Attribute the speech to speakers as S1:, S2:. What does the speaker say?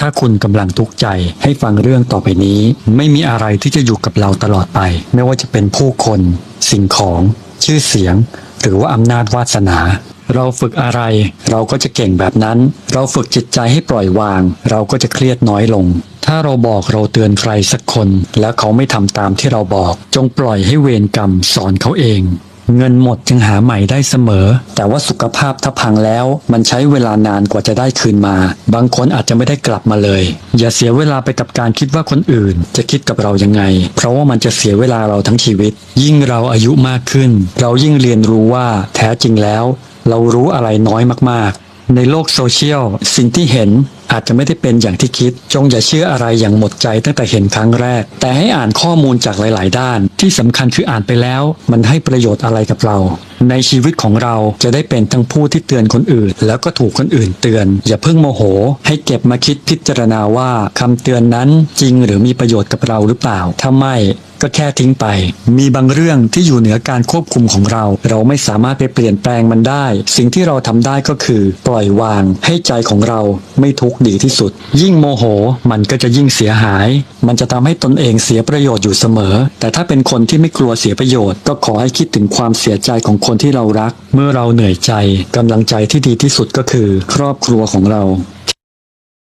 S1: ถ้าคุณกำลังทุกข์ใจให้ฟังเรื่องต่อไปนี้ ไม่มีอะไรที่จะอยู่กับเราตลอดไป ไม่ว่าจะเป็นผู้คน สิ่งของ ชื่อเสียง หรือว่าอำนาจวาสนา เราฝึกอะไร เราก็จะเก่งแบบนั้น เราฝึกจิตใจให้ปล่อยวาง เราก็จะเครียดน้อยลง ถ้าเราบอกเราเตือนใครสักคน แล้วเขาไม่ทำตามที่เราบอก จงปล่อยให้เวรกรรมสอนเขาเอง เงินหมดจึงหาใหม่ได้เสมอ แต่ว่าสุขภาพถ้าพังแล้ว มันใช้เวลานานกว่าจะได้คืนมา บางคนอาจจะไม่ได้กลับมาเลย อย่าเสียเวลาไปกับการคิดว่าคนอื่น จะคิดกับเรายังไง เพราะว่ามันจะเสียเวลาเราทั้งชีวิต ยิ่งเราอายุมากขึ้น เรายิ่งเรียนรู้ว่าแท้จริงแล้ว เรารู้อะไรน้อยมากๆ ในโลกโซเชียลสิ่งที่เห็น อาจจะไม่ได้เป็นอย่างที่คิด จงอย่าเชื่ออะไรอย่างหมดใจตั้งแต่เห็นครั้งแรก แต่ให้อ่านข้อมูลจากหลาย ๆ ด้าน ที่สำคัญคืออ่านไปแล้ว มันให้ประโยชน์อะไรกับเรา ในชีวิตของเราจะได้เป็นทั้งผู้ที่เตือนคนอื่น แล้วก็ถูกคนอื่นเตือน อย่าเพิ่งโมโห ให้เก็บมาคิดพิจารณาว่าคำเตือนนั้นจริงหรือมีประโยชน์กับเราหรือเปล่าถ้าไม่ก็แค่ทิ้งไป มีบางเรื่องที่อยู่เหนือการควบคุมของเรา เราไม่สามารถไปเปลี่ยนแปลงมันได้ สิ่งที่เราทำได้ก็คือ ปล่อยวางให้ใจของเราไม่ทุกข์ดีที่สุด ยิ่งโมโหมันก็จะยิ่งเสียหาย มันจะทำให้ตนเองเสียประโยชน์อยู่เสมอ แต่ถ้าเป็นคนที่ไม่กลัวเสียประโยชน์ ก็ขอให้คิดถึงความเสียใจของคนที่เรารัก เมื่อเราเหนื่อยใจกำลังใจที่ดีที่สุดก็คือ ครอบครัวของเรา